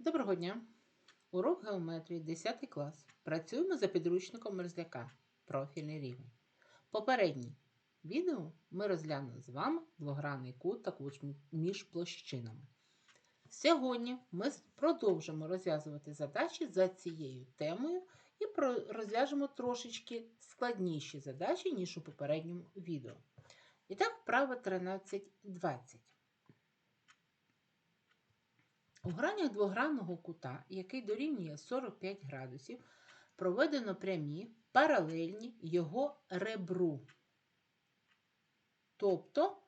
Доброго дня! Урок геометрії 10 клас. Працюємо за підручником Мерзляка. Профільний рівень. Попередній відео ми розглянули з вами двогранний кут та кут між площинами. Сьогодні ми продовжимо розв'язувати задачі за цією темою і розв'яжемо трошечки складніші задачі, ніж у попередньому відео. І так, вправа 13.20. У гранях двогранного кута, який дорівнює 45 градусів, проведено прямі паралельні його ребру. Тобто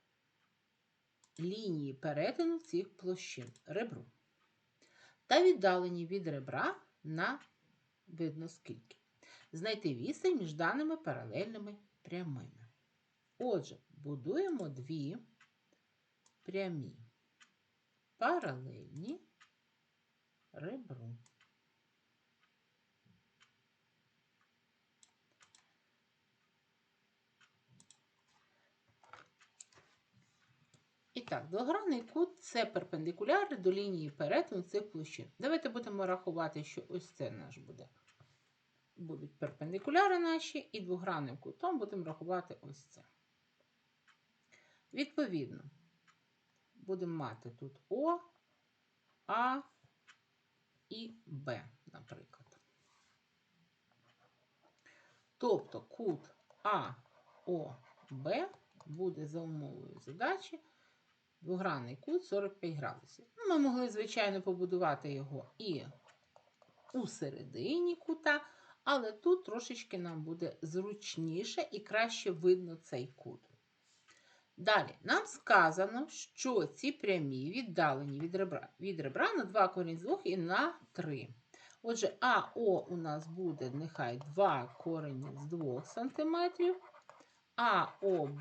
лінії перетину цих площин ребру. Та віддалені від ребра на видно скільки. Знайти відстань між даними паралельними прямими. Отже, будуємо дві прямі паралельні ребру. І так, двогранний кут це перпендикуляр до лінії перетину цих площин. Давайте будемо рахувати, що ось це наш буде. Будуть перпендикуляри наші, і двогранним кутом будемо рахувати ось це. Відповідно, будемо мати тут О, А і Б, наприклад. Тобто кут АОБ буде за умовою задачі двогранний кут 45 градусів. Ну, Ми могли, звичайно, побудувати його і у середині кута, але тут трошечки нам буде зручніше і краще видно цей кут. Далі, нам сказано, що ці прямі віддалені від ребра, від ребра на 2 корінь з 2 і на 3. Отже, АО у нас буде нехай 2 корені з 2 см, а ОБ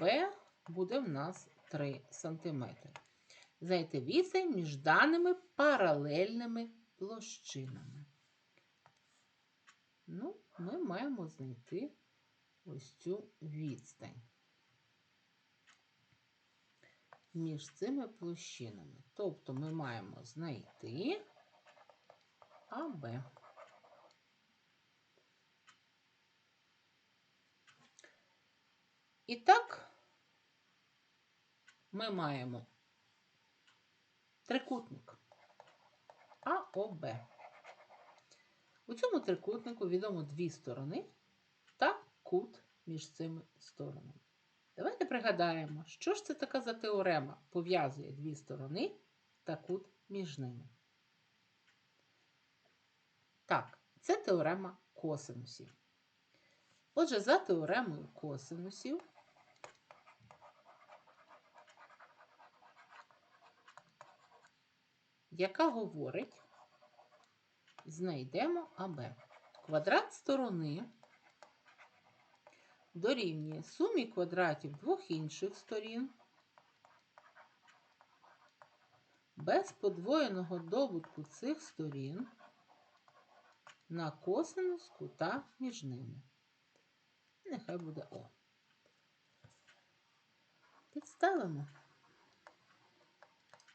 буде в нас 3 см. Знайти відстань між даними паралельними площинами. Ну, ми маємо знайти ось цю відстань між цими площинами. Тобто ми маємо знайти АБ. І так, ми маємо трикутник АОБ. У цьому трикутнику відомо дві сторони та кут між цими сторонами. Давайте пригадаємо, що ж це така за теорема пов'язує дві сторони та кут між ними. Так, це теорема косинусів. Отже, за теоремою косинусів яка говорить, знайдемо АБ. Квадрат сторони дорівнює сумі квадратів двох інших сторін без подвоєного добутку цих сторін на косинус кута між ними. Нехай буде О. Підставимо.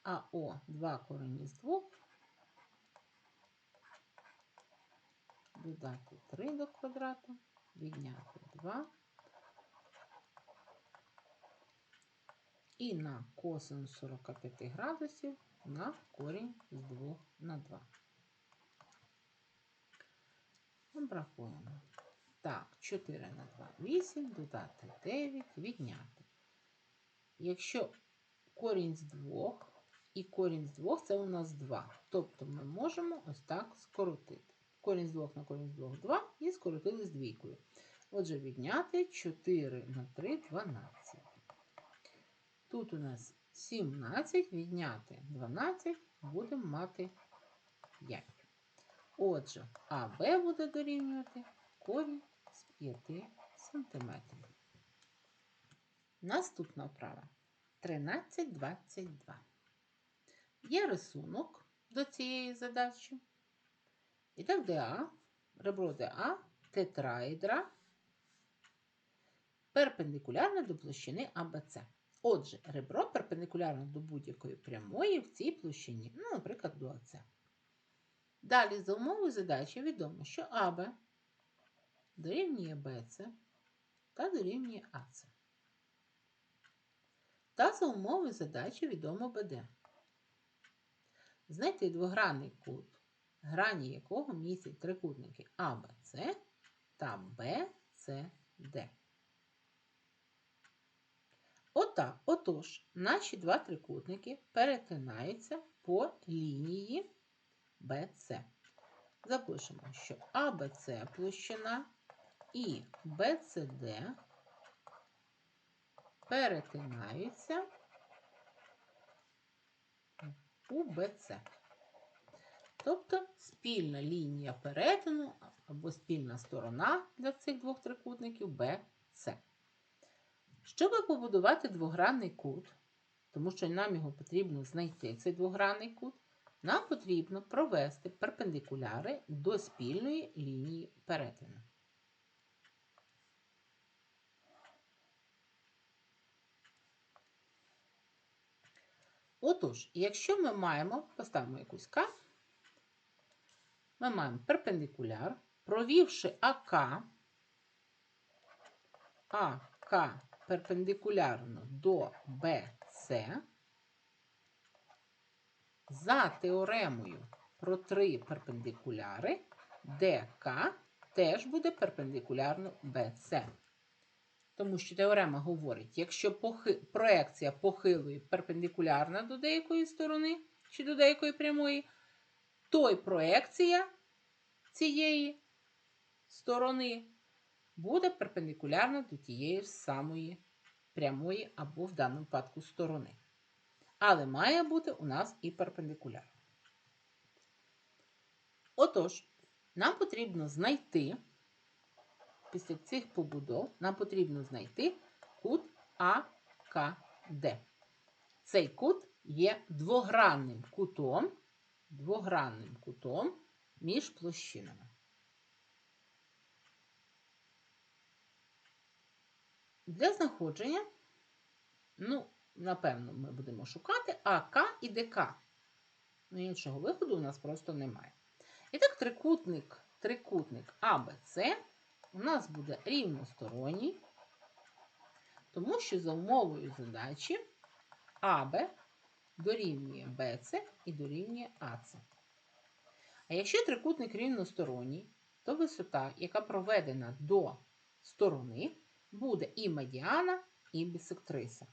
АО 2 корені з 2. Додати 3 до квадрату, відняти 2. І на косинус 45 градусів на корінь з 2 на 2. Обрахуємо. Так, 4 на 2 8, додати 9, відняти. Якщо корінь з 2 і корінь з 2 це у нас 2. Тобто ми можемо ось так скоротити. Корінь з 2 на корінь з 2 2 і скоротили з двійкою. Отже, відняти 4 на 3 12. Тут у нас 17, відняти 12, будемо мати 5. Отже, АБ буде дорівнювати корінь з 5 см. Наступна вправа 13,22. Є рисунок до цієї задачі. І так, ДА, ребро ДА, тетраедра, перпендикулярне до площини АБЦ. Отже, ребро перпендикулярне до будь-якої прямої в цій площині, ну, наприклад, до АЦ. Далі за умовою задачі відомо, що АБ дорівнює БЦ та дорівнює АЦ. Та за умовою задачі відомо БД. Знайти двогранний кут, грані якого містять трикутники АБЦ та БЦД. Ота, отож, наші два трикутники перетинаються по лінії BC. Запишемо, що АБЦ площина і BCD перетинаються у BC. Тобто спільна лінія перетину або спільна сторона для цих двох трикутників BC. Щоб побудувати двогранний кут, тому що нам його потрібно знайти, цей двогранний кут, нам потрібно провести перпендикуляри до спільної лінії перетину. Отож, якщо ми маємо, поставимо якусь К, ми маємо перпендикуляр, провівши АК, АК перпендикулярно до BC, за теоремою про три перпендикуляри ДК теж буде перпендикулярно BC. Тому що теорема говорить, якщо похи... проекція похилої перпендикулярна до деякої сторони чи до деякої прямої, то й проекція цієї сторони буде перпендикулярна до тієї самої прямої або в даному випадку сторони. Але має бути у нас і перпендикуляр. Отож, нам потрібно знайти, після цих побудов, нам потрібно знайти кут АКД. Цей кут є двогранним кутом, двогранним кутом між площинами. Для знаходження, ну, напевно, ми будемо шукати АК і ДК. Ну, іншого виходу у нас просто немає. І так, трикутник, трикутник АБЦ у нас буде рівносторонній, тому що за умовою задачі АБ дорівнює БЦ і дорівнює АЦ. А якщо трикутник рівносторонній, то висота, яка проведена до сторони, буде і медіана, і бісектриса.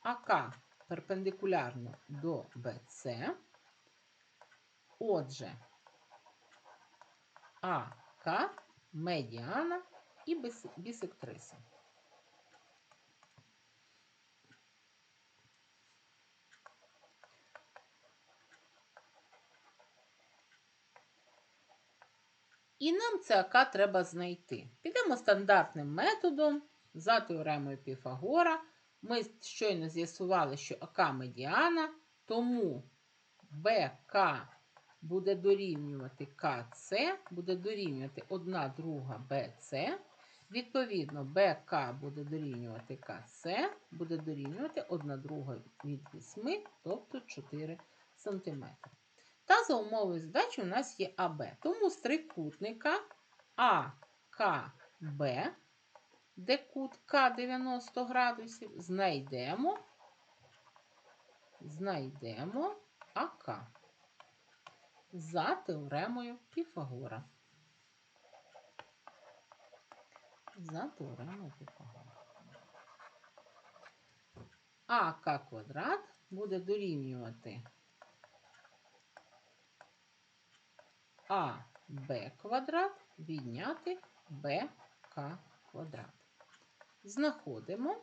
АК перпендикулярно до БЦ. Отже, АК медіана і бісектриса. І нам це АК треба знайти. Підемо стандартним методом за теоремою Піфагора. Ми щойно з'ясували, що АК медіана, тому БК буде дорівнювати КЦ, буде дорівнювати 1 друга БЦ. Відповідно, БК буде дорівнювати КЦ, буде дорівнювати 1 друга від 8, тобто 4 см. Та за умовою задачі у нас є АБ. Тому з трикутника АКБ, де кут К 90 градусів, знайдемо, знайдемо АК за теоремою Піфагора. За теоремою Піфагора. АК квадрат буде дорівнювати АБ квадрат відняти БК квадрат. Знаходимо.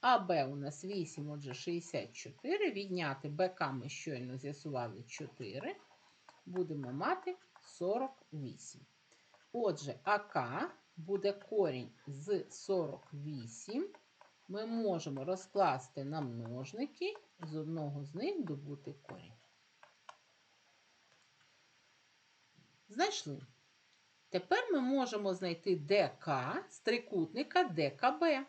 АБ у нас 8, отже, 64. Відняти БК ми щойно з'ясували 4. Будемо мати 48. Отже, АК буде корінь з 48. Ми можемо розкласти на множники, з одного з них добути корінь. Знайшли. Тепер ми можемо знайти ДК з трикутника ДКБ,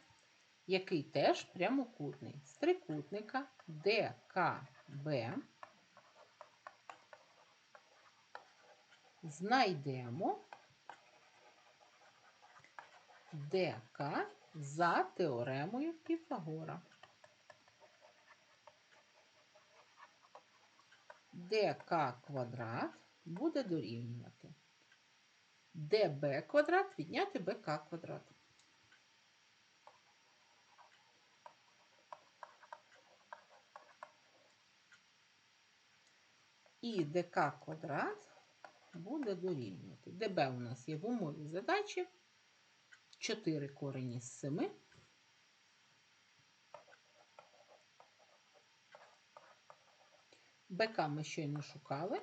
який теж прямокутний. З трикутника ДКБ знайдемо ДК за теоремою Піфагора. ДК квадрат буде дорівнювати ДБ квадрат відняти БК квадрат. І ДК квадрат буде дорівнювати. ДБ у нас є в умові задачі 4 корені з 7. БК ми щойно шукали.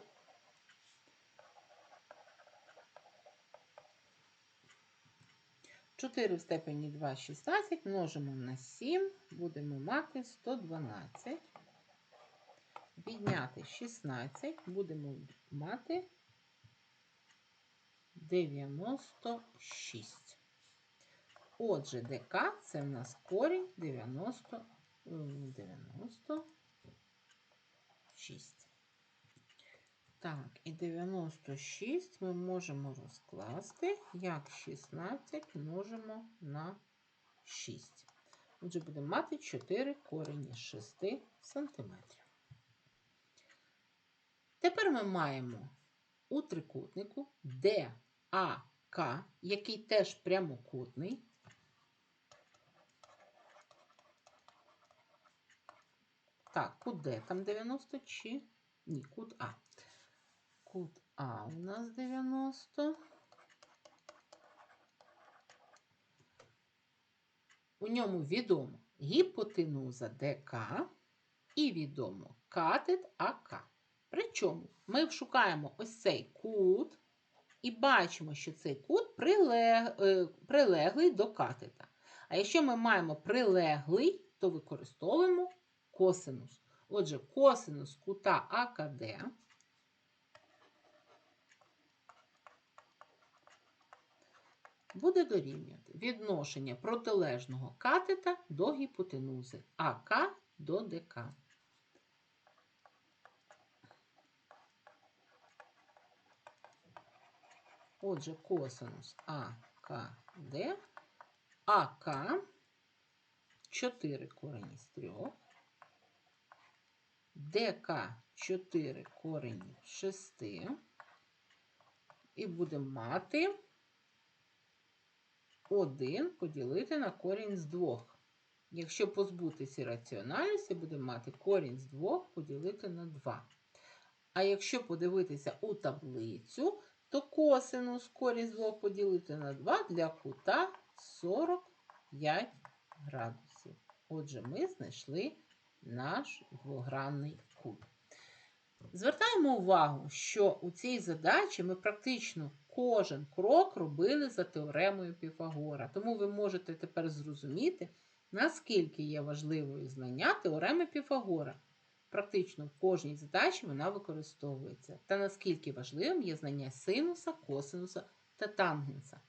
Чотири в степені 2 – 16, множимо на 7, будемо мати 112. Відняти 16, будемо мати 96. Отже, ДК це в нас корінь 90, е, 96. Так, і 96 ми можемо розкласти, як 16 множимо на 6. Отже, будемо мати 4 корені з 6 сантиметрів. Тепер ми маємо у трикутнику ДАК, який теж прямокутний. Так, кут Д там 90 чи ні, кут А. Кут А у нас 90. У ньому відомо гіпотенуза ДК і відомо катет АК. Причому ми шукаємо ось цей кут і бачимо, що цей кут прилег, е, прилеглий до катета. А якщо ми маємо прилеглий, то використовуємо косинус. Отже, косинус кута АКД буде дорівнювати відношення протилежного катета до гіпотенузи АК до ДК. Отже, косинус АКД, АК 4 корені з 3, ДК 4 корені з 6. І будемо мати 1 поділити на корінь з 2. Якщо позбутися раціональності, будемо мати корінь з 2 поділити на 2. А якщо подивитися у таблицю, то косинус корінь з 2 поділити на 2 для кута 45 градусів. Отже, ми знайшли наш двогранний кут. Звертаємо увагу, що у цій задачі ми практично кожен крок робили за теоремою Піфагора. Тому ви можете тепер зрозуміти, наскільки є важливою знання теореми Піфагора. Практично в кожній задачі вона використовується. Та наскільки важливим є знання синуса, косинуса та тангенса.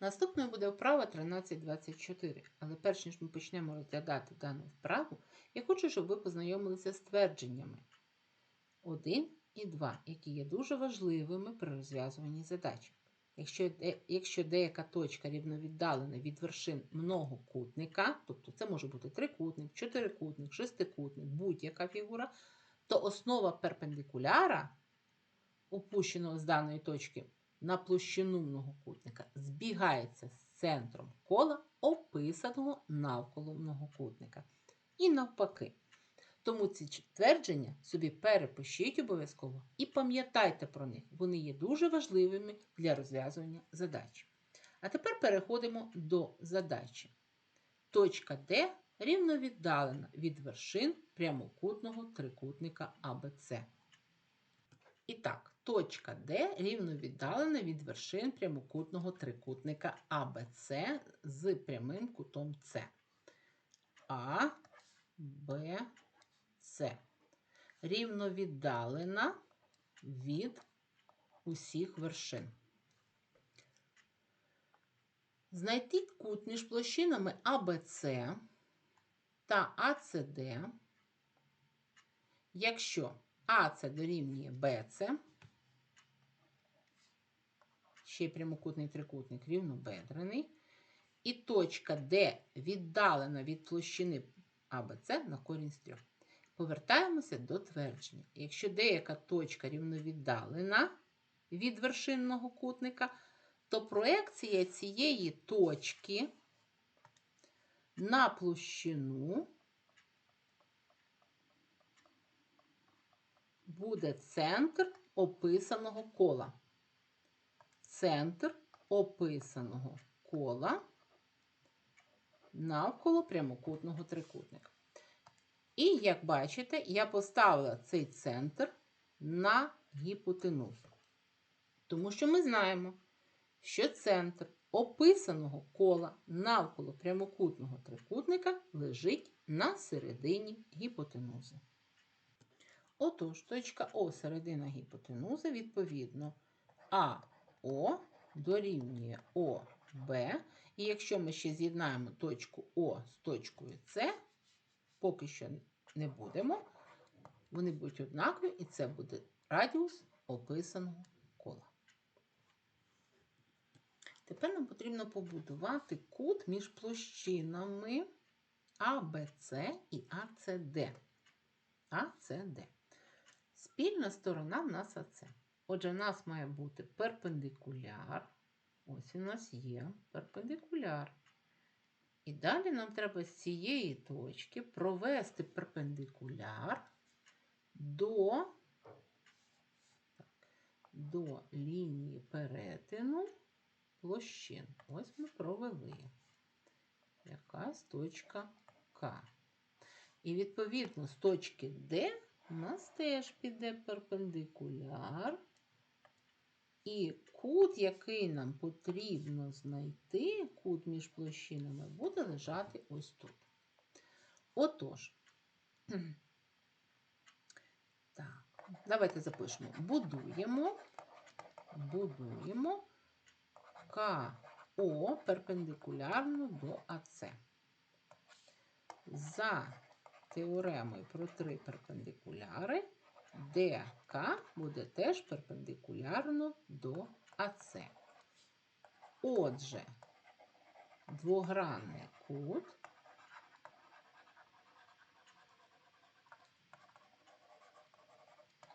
Наступною буде вправа 1324. Але перш ніж ми почнемо розглядати дану вправу, я хочу, щоб ви познайомилися з твердженнями 1 і 2, які є дуже важливими при розв'язуванні задач. Якщо, якщо деяка точка рівновіддалена від вершин многокутника, тобто це може бути трикутник, чотирикутник, шестикутник, будь-яка фігура, то основа перпендикуляра, опущеного з даної точки на площину многокутника, збігається з центром кола, описаного навколо многокутника. І навпаки. Тому ці твердження собі перепишіть обов'язково і пам'ятайте про них. Вони є дуже важливими для розв'язування задач. А тепер переходимо до задачі. Точка Д рівно віддалена від вершин прямокутного трикутника АБЦ. І так, точка Д рівно віддалена від вершин прямокутного трикутника АБЦ з прямим кутом С. А, Б, С. Рівно віддалена від усіх вершин. Знайти кут між площинами АБЦ та АЦД, якщо АЦ дорівнює БЦ. Ще прямокутний трикутник рівнобедрений. І точка, де віддалена від площини АБЦ на корінь з трьох. Повертаємося до твердження. Якщо деяка точка рівновіддалена від вершинного кутника, то проекція цієї точки на площину буде центр описаного кола. Центр описаного кола навколо прямокутного трикутника. І, як бачите, я поставила цей центр на гіпотенузу. Тому що ми знаємо, що центр описаного кола навколо прямокутного трикутника лежить на середині гіпотенузи. Отож, точка О середина гіпотенузи, відповідно, АО дорівнює ОБ. І якщо ми ще з'єднаємо точку О з точкою С, поки що не будемо, вони будуть однакові, і це буде радіус описаного кола. Тепер нам потрібно побудувати кут між площинами АБЦ і АЦД. АЦД. Спільна сторона в нас АЦ. Отже, в нас має бути перпендикуляр. Ось у нас є перпендикуляр. І далі нам треба з цієї точки провести перпендикуляр до, до лінії перетину площин. Ось ми провели якась точка К. І відповідно з точки Д у нас теж піде перпендикуляр. І кут, який нам потрібно знайти, кут між площинами, буде лежати ось тут. Отож, так, давайте запишемо. Будуємо, будуємо КО перпендикулярно до АЦ. За теоремою про три перпендикуляри. ДК буде теж перпендикулярно до АЦ. Отже, двогранний кут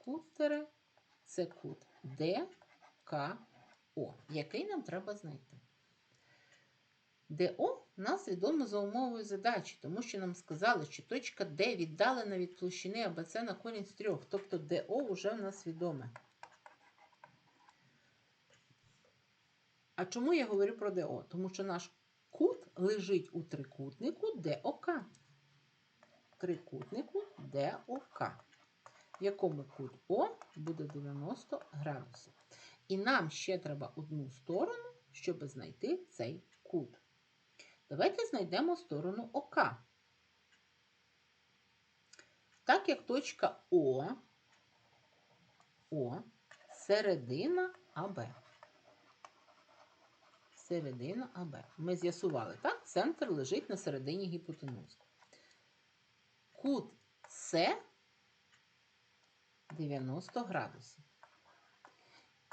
кут тире це кут ДКО, який нам треба знайти. ДО нас відомо за умовою задачі, тому що нам сказали, що точка Д віддалена від площини АБЦ на корінь з трьох, тобто ДО вже в нас відоме. А чому я говорю про ДО? Тому що наш кут лежить у трикутнику ДОК. Трикутнику ДОК, в якому кут О буде 90 градусів. І нам ще треба одну сторону, щоб знайти цей кут. Давайте знайдемо сторону ОК. Так як точка О, О середина АБ. Середина АБ. Ми з'ясували, так? Центр лежить на середині гіпотенузи. Кут С 90 градусів.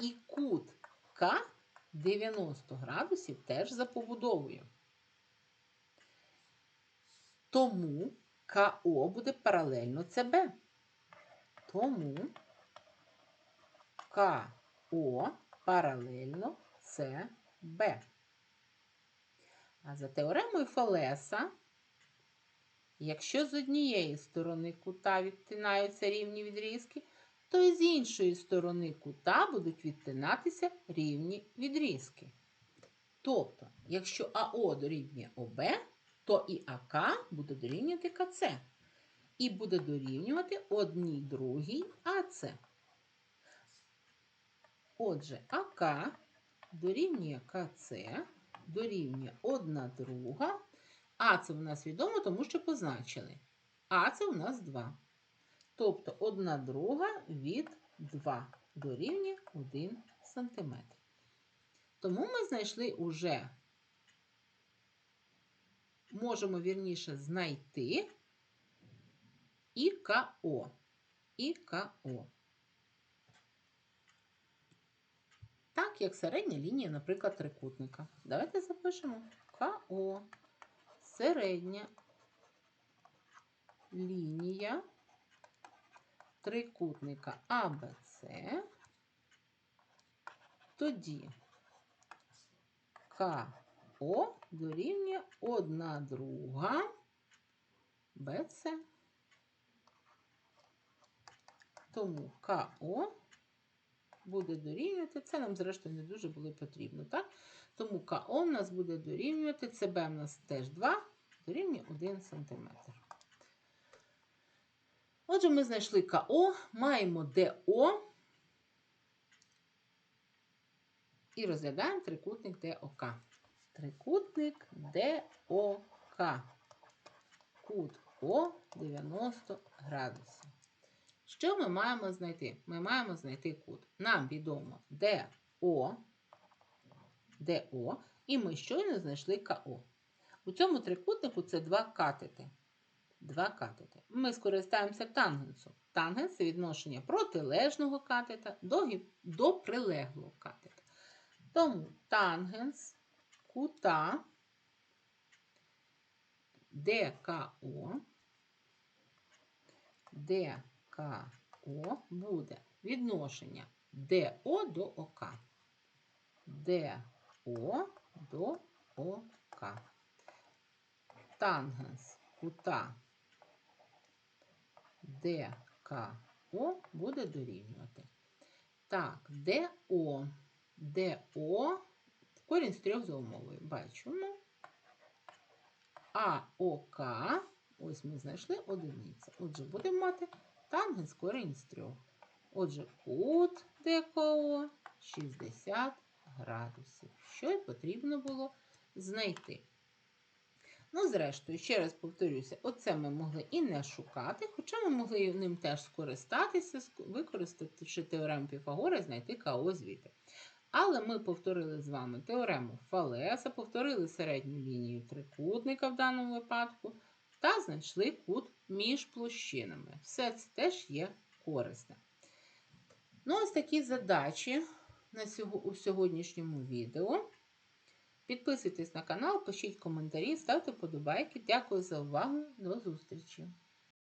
І кут К 90 градусів теж за побудовою. Тому КО буде паралельно ЦБ. Тому КО паралельно ЦБ. А за теоремою Фалеса, якщо з однієї сторони кута відтинаються рівні відрізки, то і з іншої сторони кута будуть відтинатися рівні відрізки. Тобто, якщо АО дорівнює ОБ, то і АК буде дорівнювати КЦ. І буде дорівнювати одній другій АЦ. Отже, АК дорівнює КЦ, дорівнює одна друга. А це у нас відомо, тому що позначили. А це у нас 2. Тобто одна друга від 2 дорівнює 1 см. Тому ми знайшли уже можемо вірніше знайти і КО. і КО. Так, як середня лінія, наприклад, трикутника. Давайте запишемо КО. Середня лінія трикутника АБЦ. Тоді КО дорівнює 1 друга БЦ. Тому КО буде дорівнювати, це нам, зрештою, не дуже було потрібно, так? Тому КО в нас буде дорівнювати, ЦБ в нас теж 2, дорівнює 1 см. Отже, ми знайшли КО, маємо ДО і розглядаємо трикутник ДОК. Трикутник ДОК. Кут О 90 градусів. Що ми маємо знайти? Ми маємо знайти кут. Нам відомо ДО, ДО, і ми щойно знайшли КО. У цьому трикутнику це два катети. Два катети. Ми скористаємося тангенсом. Тангенс це відношення протилежного катета до, до прилеглого катета. Тому тангенс кута ДКО, ДКО буде відношення ДО до ОК. ДО до ОК. Тангенс кута ДКО буде дорівнювати. Так, ДО. ДО корінь з трьох за умовою. Бачимо. АОК, ось ми знайшли одиниця. Отже, будемо мати тангенс корінь з трьох. Отже, кут ДКО 60 градусів. Що й потрібно було знайти. Ну, зрештою, ще раз повторюся, оце ми могли і не шукати, хоча ми могли ним теж скористатися, ск- використати теорему Піфагора знайти КО звідти. Але ми повторили з вами теорему Фалеса, повторили середню лінію трикутника в даному випадку, та знайшли кут між площинами. Все це теж є корисне. Ну, ось такі задачі на у сьогоднішньому відео. Підписуйтесь на канал, пишіть коментарі, ставте подобайки. Дякую за увагу. До зустрічі!